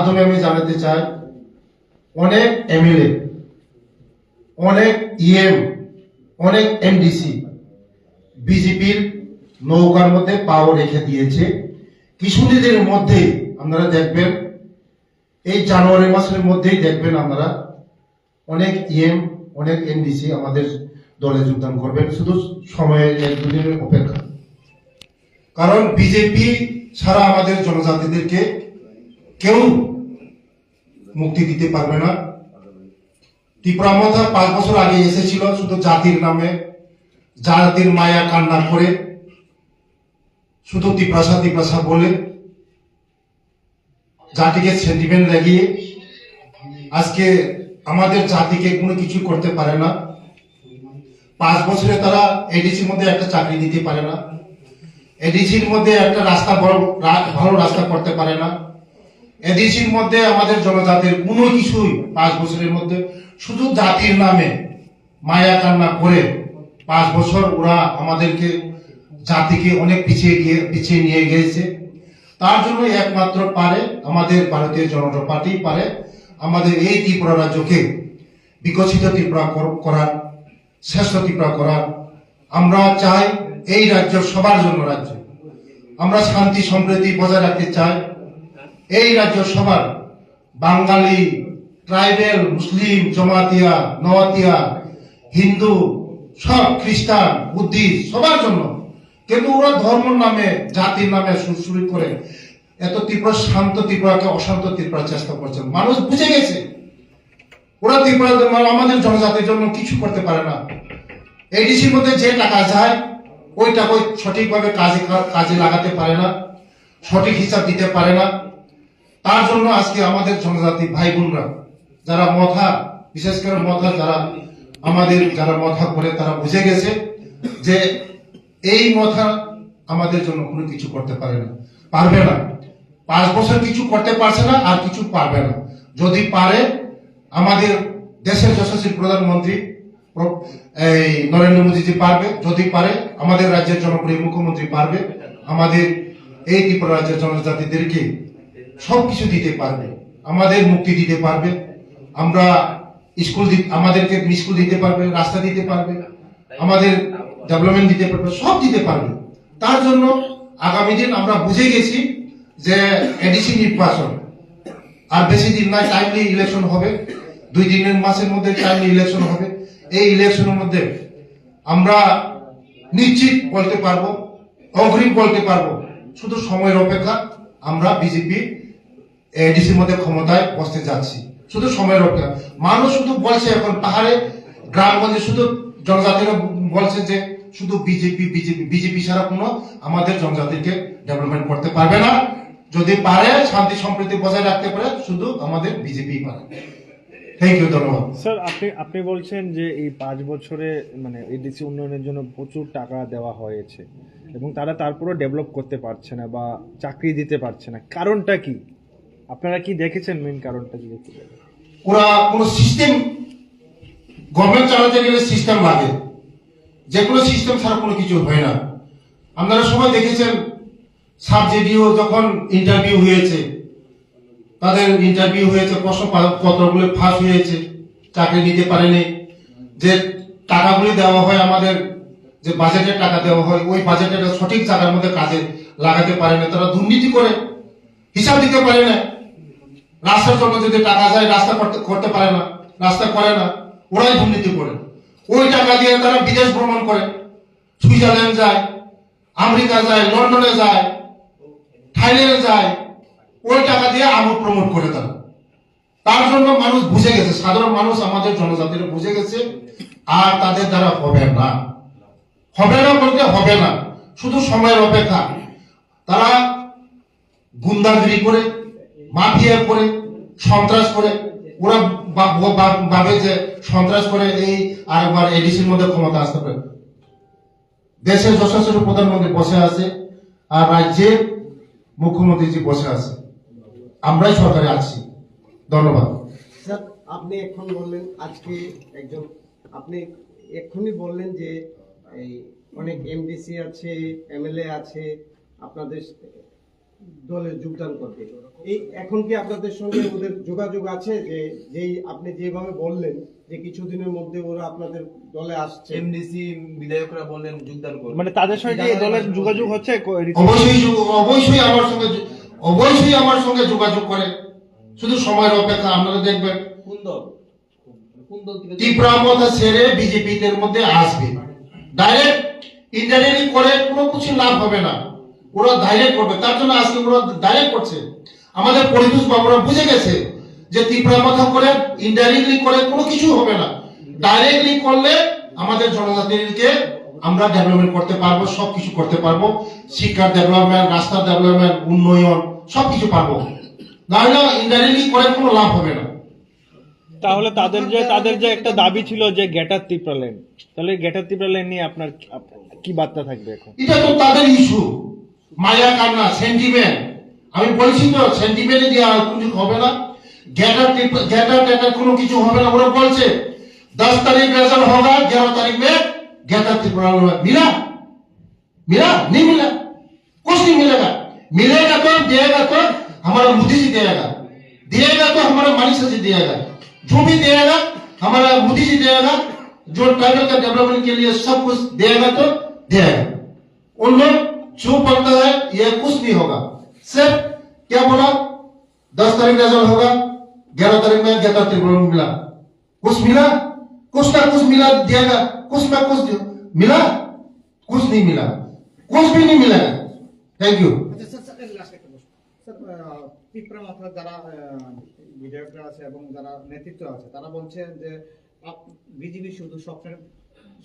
মাধ্যমে আমি জানাতে চাই, অনেক এমএলএ, অনেক ইএম, অনেক এমডিসি, বিজেপির নৌকার মধ্যে পাও রেখে দিয়েছে। কিছুদিনের মধ্যেই আপনারা দেখবেন, এই জানুয়ারি মাসের মধ্যেই দেখবেন আপনারা অনেক ইএম, অনেক এমডিসি আমাদের দলে যোগদান করবেন। শুধু সময়ের এক দুদিনের অপেক্ষা। কারণ বিজেপি ছাড়া আমাদের জনজাতিদেরকে কেউ মুক্তি দিতে পারবে না। ত্রিপুরা মথা পাঁচ বছর আগে এসেছিল শুধু জাতির নামে, জাতির মায়া কান্না করে। শুধু তিপ্রাসা তিপ্রাসা বলে জাতিকে সেন্টিমেন্ট লাগিয়ে আজকে আমাদের জাতিকে কোনো কিছু করতে পারে না। পাঁচ বছরে তারা এডিসির মধ্যে একটা চাকরি দিতে পারে না। এডিসির মধ্যে একটা রাস্তা ভালো রাস্তা করতে পারে না। এডিসির মধ্যে আমাদের জনজাতির কোনো কিছুই পাঁচ বছরের মধ্যে শুধু জাতির নামে মায়া কান্না করে পাঁচ বছর ওরা আমাদেরকে, জাতিকে অনেক পিছিয়ে গিয়ে, পিছিয়ে নিয়ে গিয়েছে। তার জন্য একমাত্র পারে আমাদের ভারতীয় জনতা পার্টি, পারে আমাদের এই ত্রিপুরা রাজ্যকে বিকশিত ত্রিপুরা কর- করার, শ্রেষ্ঠ ত্রিপুরা করার। আমরা চাই এই রাজ্য সবার জন্য রাজ্য। আমরা শান্তি সম্প্রীতি বজায় রাখতে চাই। এই রাজ্য সবার বাঙালি ট্রাইবেল, মুসলিম, জমাতিয়া, নওয়াতিয়া, হিন্দু, সব খ্রিস্টান বুদ্ধিস্ট সবার জন্য। কিন্তু ওরা ধর্ম নামে, জাতির নামে সুরসুরি করে এত ত্রিপুরা শান্ত ত্রিপুরাকে অশান্ত ত্রিপুরার চেষ্টা করছেন মানুষ বুঝে গেছে। ওরা ত্রিপুরা মানে আমাদের জনজাতির জন্য কিছু করতে পারে না। এডিসির মধ্যে যে টাকা যায় ওই টাকা সঠিকভাবে কাজে কাজে লাগাতে পারে না, সঠিক হিসাব দিতে পারে না। তার জন্য আজকে আমাদের জনজাতি ভাই বোনরা যারা মথা, বিশেষ করে মথা যারা আমাদের যারা মথা করে তারা বুঝে গেছে যে এই মথা আমাদের জন্য কোনো কিছু করতে পারে না। পারবে না। পাঁচ বছর কিছু করতে পারছে না আর কিছু পারবে না। যদি পারে, আমাদের দেশের যশস্বী প্রধানমন্ত্রী, এই নরেন্দ্র মোদীজি পারবে। যদি পারে, আমাদের রাজ্যের জনপ্রিয় মুখ্যমন্ত্রী পারবে। আমাদের এই ত্রিপুরা রাজ্যের জনজাতিদেরকে সবকিছু দিতে পারবে। আমাদের মুক্তি দিতে পারবে। আমরা স্কুল আমাদেরকে স্কুল দিতে পারবে, রাস্তা দিতে পারবে, আমাদের ডেভেলপমেন্ট দিতে পারবে, সব দিতে পারবে। তার জন্য আগামী দিন আমরা বুঝে গেছি যে এডিসি নির্বাচন, আর বেশি দিন নয় টাইমলি ইলেকশন হবে। দুই দিনের মাসের মধ্যে টাইমলি ইলেকশন হবে। এই ইলেকশনের মধ্যে আমরা নিশ্চিত বলতে পারব, অগ্রিম বলতে পারব, শুধু সময়ের অপেক্ষা আমরা বিজেপি এডিসির মধ্যে ক্ষমতায় বসতে যাচ্ছি। শুধু সময়ের অপেক্ষা মানুষ শুধু বলছে এখন পাহাড়ে, গ্রামগঞ্জে শুধু জনজাতিরা বলছে যে শুধু বিজেপি বিজেপি বিজেপি ছাড়া কোনো আমাদের জনজাতিকে ডেভেলপমেন্ট করতে পারবে না। যদি পারে, শান্তি, সম্প্রীতি বজায় রাখতে পারে, শুধু আমাদের বিজেপি পারে। থ্যাংক ইউ ধন্যবাদ। স্যার আপনি আপনি বলছেন যে এই পাঁচ বছরে মানে এডিসি উন্নয়নের জন্য প্রচুর টাকা দেওয়া হয়েছে এবং তারা তারপরেও ডেভেলপ করতে পারছে না বা চাকরি দিতে পারছে না। কারণটা কি? আপনারা কি দেখেছেন মেন কারণটা কি একটু। ওরা কোনো সিস্টেম গভর্নমেন্ট চালাতে গেলে সিস্টেম লাগে। যে কোনো সিস্টেম ছাড়া কোনো কিছু হয় না। আপনারা সবাই দেখেছেন, সাব জেডিও যখন ইন্টারভিউ হয়েছে, তাদের ইন্টারভিউ হয়েছে প্রশ্ন পত্রগুলো ফাঁস হয়েছে, চাকরি নিতে পারেনি। যে টাকাগুলি দেওয়া হয় আমাদের, যে বাজেটের টাকা দেওয়া হয়, ওই বাজেটের সঠিক জায়গার মধ্যে কাজে লাগাতে পারে না। তারা দুর্নীতি করে, হিসাব দিতে পারে না। রাস্তার জন্য যদি টাকা যায়, রাস্তা করতে করতে পারে না, রাস্তা করে না, ওরাই দুর্নীতি করে। ওই টাকা দিয়ে তারা বিদেশ ভ্রমণ করে। সুইজারল্যান্ড যায়, আমেরিকা যায়, লন্ডনে যায়, থাইল্যান্ডে যায়, ওই টাকা দিয়ে আমোদ প্রমোট করে তারা। তার জন্য মানুষ বুঝে গেছে, সাধারণ মানুষ আমাদের জনজাতিরা বুঝে গেছে, আর তাদের দ্বারা হবে না। হবে না বলতে হবে না, শুধু সময়ের অপেক্ষা। তারা গুন্দাগিরি করে মাফিয়া করে সন্ত্রাস করে, ওরা ভাবে যে সন্ত্রাস করে এই আরেকবার এডিসির মধ্যে ক্ষমতা আসতে পারে। দেশের যশস্বী প্রধানমন্ত্রী বসে আছে আর রাজ্যের মুখ্যমন্ত্রীজি বসে আছে। আমরাই সরকারে আছি। ধন্যবাদ। স্যার, আপনি এখন বললেন, আজকে একজন, আপনি এক্ষুনি বললেন যে এই অনেক এমডিসি আছে, এমএলএ আছে, আপনাদের দলে যোগদান করবে। এই এখন কি আপনাদের সঙ্গে ওদের যোগাযোগ আছে যে যেই আপনি যেভাবে বললেন যে কিছুদিনের মধ্যে ওরা আপনাদের দলে আসছে? এমডিসি বিধায়করা বললেন যোগদান করুন মানে তাদের সঙ্গে এই দলের যোগাযোগ হচ্ছে অবশ্যই অবশ্যই আমার সঙ্গে অবশ্যই আমার সঙ্গে যোগাযোগ করে। শুধু সময়ের অপেক্ষা আপনারা দেখবেন। কোন দল? কোন দল থেকে তীব্রামতা ছেড়ে বিজেপিদের মধ্যে আসবে। ডাইরেক্ট ইন্টারনেট করে কোনো কিছু লাভ হবে না। ওরা ডাইরেক্ট করবে। তার জন্য আজকে ওরা ডাইরেক্ট করছে। আমাদের পরিবেশ বাবুরা বুঝে গেছে যে তীব্রামতা করে ইনডাইরেক্টলি করে কোনো কিছু হবে না। ডাইরেক্টলি করলে আমাদের জনজাতিকে আমরা ডেভেলপমেন্ট করতে পারব সব কিছু করতে পারব। শিক্ষার ডেভেলপমেন্ট রাস্তার ডেভেলপমেন্ট উন্নয়ন সব কিছু পারব। নাহলে ইনডাইরেক্টলি করে কোনো লাভ হবে না। তাহলে তাদের যে তাদের যে একটা দাবি ছিল যে গেটার ত্রিপুরা লেন তাহলে গেটার ত্রিপুরা লেন নিয়ে আপনার কি- কি বার্তা থাকবে এখন? এটা তো তাদের ইস্যু মায়া কান্না সেন্টিমেন্ট আমি বলছি তো সেন্টিমেন্টে দিয়ে আর কিছু হবে না গ্যাটার গ্যাটার ট্যাটার কোনো কিছু হবে না ওরা বলছে दस तारीख रिजल्ट होगा ग्यारह तारीख में ग्यारह त्रिपुरा में मिला मिला नहीं मिला कुछ नहीं मिलेगा मिलेगा तो देगा तो हमारा मोदी जी देगा देगा तो हमारा मनीषा जी देगा जो भी देगा हमारा मोदी जी देगा जो ट्राइबल का डेवलपमेंट के लिए सब कुछ देगा तो देगा उन लोग जो बनता है ये कुछ नहीं होगा सिर्फ क्या बोला दस तारीख रिजल्ट होगा ग्यारह तारीख में ग्यारह त्रिपुरा में मिला कुछ मिला कुछ ना कुछ मिला दिएगा कुछ ना कुछ दे- मिला कुछ नहीं मिला कुछ भी नहीं मिलेगा थैंक यू আচ্ছা স্যার স্যার লাস্ট একটা প্রশ্ন স্যার আহ, পিঁপড়া মাথার যারা আহ, বিধায়করা আছে এবং যারা নেতৃত্ব আছে তারা বলছে যে বিজেপি শুধু স্বপ্নের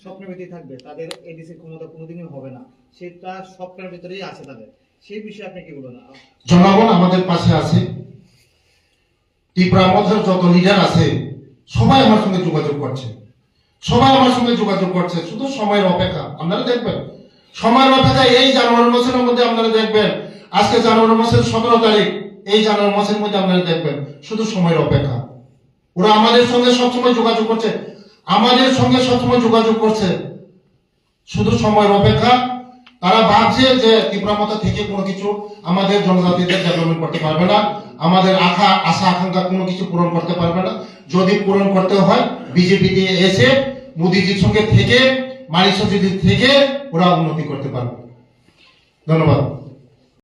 স্বপ্নের ভিতরেই থাকবে, তাদের এডিসি ক্ষমতা কোনোদিনই হবে না। সেটা স্বপ্নের ভিতরেই আছে তাদের। সেই বিষয়ে আপনি কি বলবেন? জনগণ আমাদের পাশে আছে। ত্রিপুরার মধ্যে যত লিডার আছে, সবাই আমার সঙ্গে যোগাযোগ করছে। সবাই আমার সঙ্গে যোগাযোগ করছে, শুধু সময়ের অপেক্ষা। আপনারা দেখবেন, সময়ের অপেক্ষা এই জানুয়ারি মাসের মধ্যে আপনারা দেখবেন, আজকে জানুয়ারি মাসের সতেরো তারিখ, এই জানুয়ারি মাসের মধ্যে আপনারা দেখবেন, শুধু সময়ের অপেক্ষা। ওরা আমাদের সঙ্গে সবসময় যোগাযোগ করছে। আমাদের সঙ্গে সবসময় যোগাযোগ করছে। শুধু সময়ের অপেক্ষা। তারা ভাবছে যে তীব্রমতা থেকে কোনো কিছু আমাদের জনজাতিদের ডেভেলপমেন্ট করতে পারবে না। আমাদের আশা আশা, আকাঙ্ক্ষা কোনো কিছু পূরণ করতে পারবে না। যদি পূরণ করতে হয় বিজেপি দিয়ে এসে মোদিজির সঙ্গে থেকে মানিক থেকে ওরা উন্নতি করতে পারবে। ধন্যবাদ।